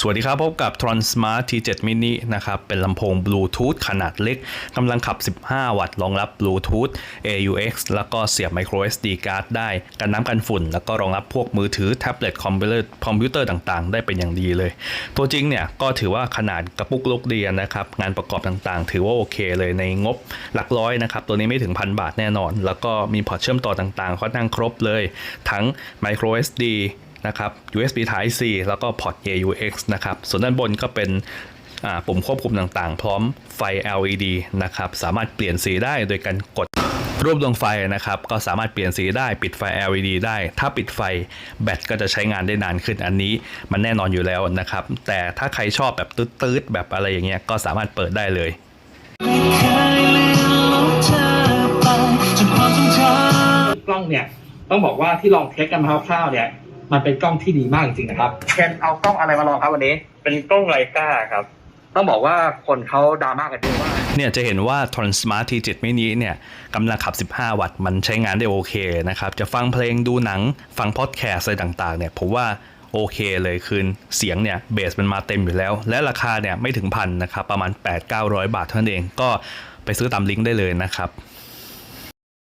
สวัสดีครับ พบกับ Transmart T7 Mini นะครับ เป็นลำโพงบลูทูธขนาดเล็กกำลังขับ 15 วัตต์รองรับบลูทูธ AUX แล้วก็เสียบ micro SD card ได้ กันน้ำกันฝุ่น แล้วก็รองรับพวกมือถือ แท็บเล็ตคอมพิวเตอร์คอมพิวเตอร์ต่างๆ ได้เป็นอย่างดีเลย ตัวจริงเนี่ย ก็ถือว่าขนาดกระปุกลูกเดียนนะครับ งานประกอบต่างๆ ถือว่าโอเคเลยในงบหลักร้อยนะครับ ตัวนี้ไม่ถึงพันบาทแน่นอน แล้วก็มีพอร์ตเชื่อมต่อต่างๆค่อนข้างครบเลย ทั้ง micro SD นะครับ USB Type C แล้วก็พอร์ต AUX นะครับ ส่วนด้านบนก็เป็นปุ่มควบคุมต่างๆ พร้อมไฟ LED นะครับ สามารถเปลี่ยนสีได้โดยการกดรูปดวงไฟนะครับ ก็สามารถเปลี่ยนสีได้ปิดไฟ LED ได้ ถ้าปิดไฟแบตก็จะใช้งานได้นานขึ้นอันนี้มันแน่นอนอยู่แล้วนะครับ แต่ถ้าใครชอบแบบตืดๆ แบบอะไรอย่างเงี้ยก็สามารถเปิดได้เลยกล้องเนี่ยต้องบอกว่าที่ลองเทสกันมาคร่าวๆเนี่ย มันเป็นกล้องที่ดีมากจริงๆนะครับเคนเอากล้องอะไรมาลองครับวันนี้ เป็นกล้องไลกาครับ ต้องบอกว่าคนเขาดราม่ากันเยอะมากเนี่ยจะเห็นว่า Transmart T7 Mini เนี่ยกำลังขับ 15 วัตต์ มันใช้งานได้โอเคนะครับ จะฟังเพลงดูหนัง ฟังพอดแคสต์อะไรต่างๆ เนี่ยผมว่าโอเคเลยคือเสียงเนี่ยเบสมันมาเต็มอยู่แล้ว และราคาเนี่ยไม่ถึงพันนะครับ ประมาณ 8-900 บาทเท่านั้นเองก็ไปซื้อตามลิงก์ได้เลยนะครับ